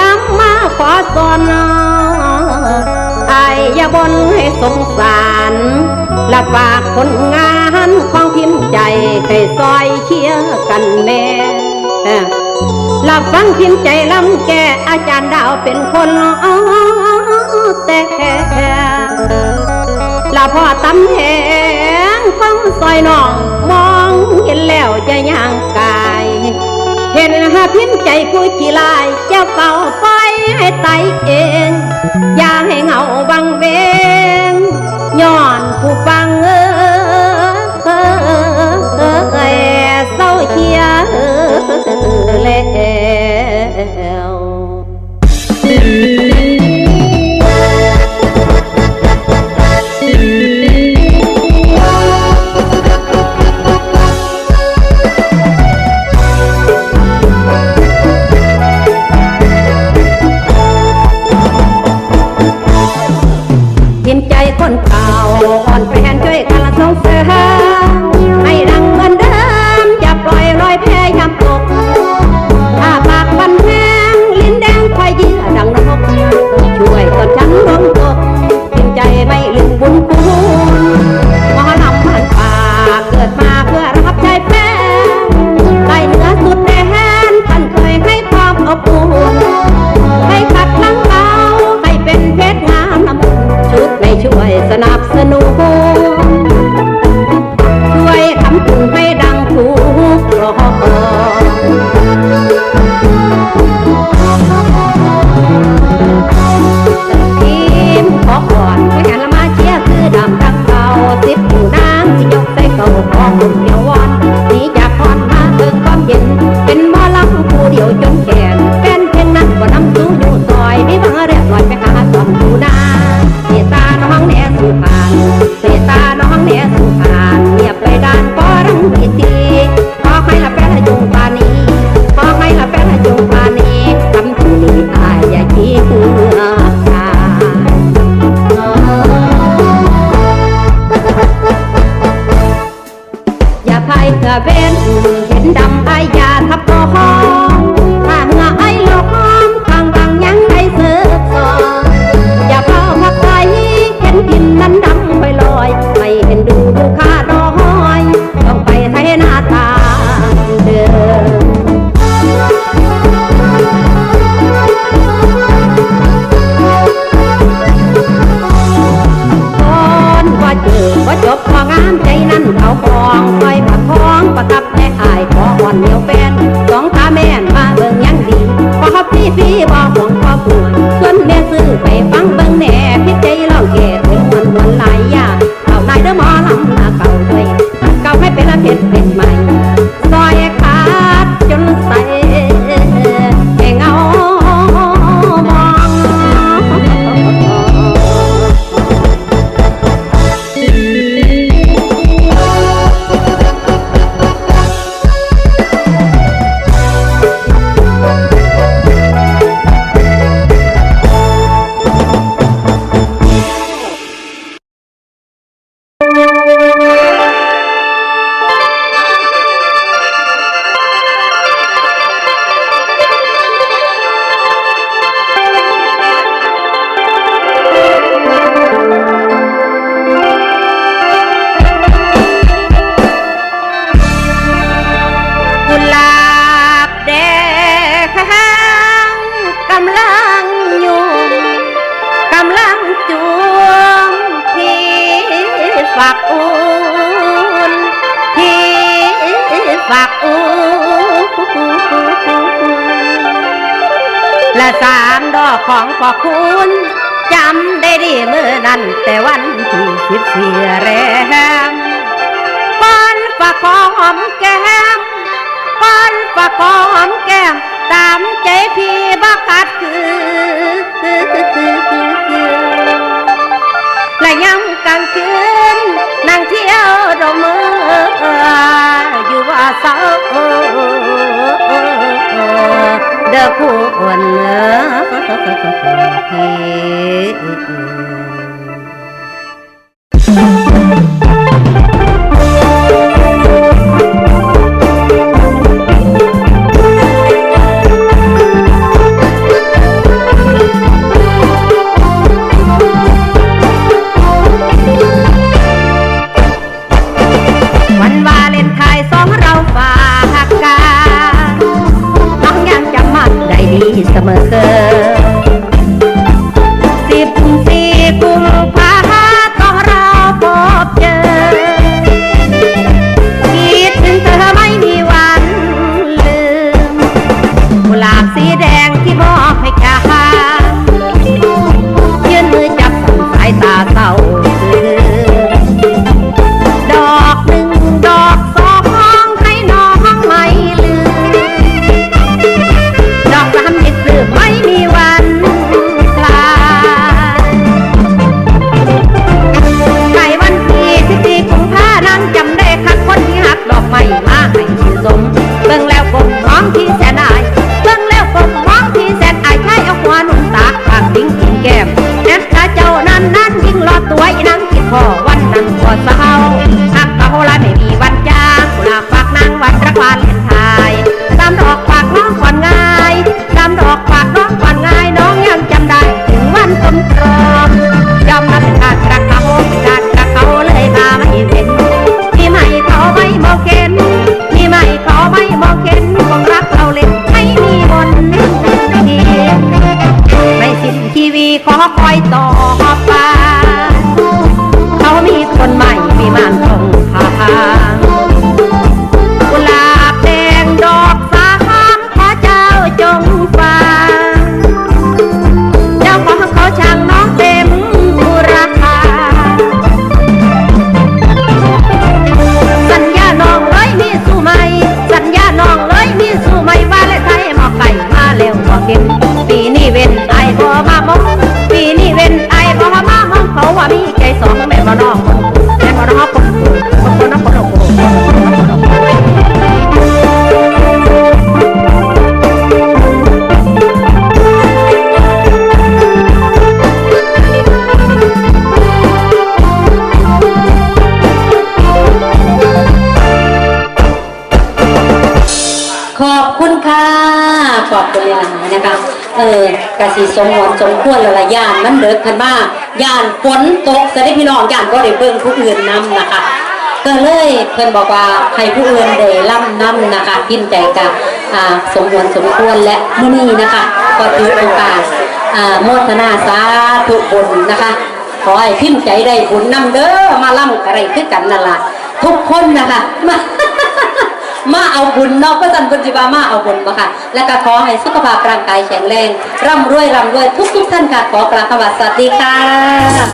ล้ำมาขอสอนไอ้ยาบนให้สงสารและฝากผลงานของพิมพ์ใจให้ซอยเชี่ยกันแน่หลับฟังพิมพ์ใจล้ำแกอาจารย์ดาวเป็นคนแต่ลาพ่อตำแหงฟังซอยน้องมองเห็นแล้วจะย่างกาย เห็นหาพิมพ์ใจคุยขี้ลายจะเป่าไปให้ไตเอง อย่าให้เหงาบังเวงย้อนผู้ฟังเออ la vez. ละสามดอกของปอคุณจำได้ดีเมื่อนั้น แต่วันที่สิบสี่แรมป้อนฝากอหอมแก้มป้อนฝากอหอมแก้ม ตามใจพี่บักคัดคือและย้ำกลางคืนนั่งเที่ยวดอกมือ วันเออ อคอยต่อไป เขามีคนใหม่มีมันคงพากุลาบแดงดอกสาขามขอเจ้าจงฟังเจ้าของเขาช่างน้องเต็มบุราคา สัญญาน้องเลยมีสู้ไหม สัญญาน้องเลยมีสู้ไหมว่าและไทยหมอกไก่มาเร็วหมอเก็บปีนี้เว้นไอ้บ่มาบอก นะคะเออกะสีสมหวนสมควรละละย่านมันเดิกขึ้นมาย่านฝนตกจะได้พี่น้องย่านก็ได้เบิ่งผู้อื่นนำนะคะก็เลยเพิ่อนบอกว่าให้ผู้อื่นได้ล่ำนำนะคะพินใจกับอ่าสมควรสมควรและมื้อนี้นะคะก็ถือโอกาสอ่าโมทนาสาธุบุญนะคะขอให้พิมพ์ใจได้บุญนำเด้อมาล่ำอะไรคือกันนั่นล่ะทุกคนนะคะมา มาเอาบุญเนาะพระสันบุญจิบามาเอาบุญมาค่ะ และก็ขอให้สุขภาพร่างกายแข็งแรง ร่ำรวยร่ำรวยทุกทุกท่านค่ะขอกราบสวัสดีค่ะ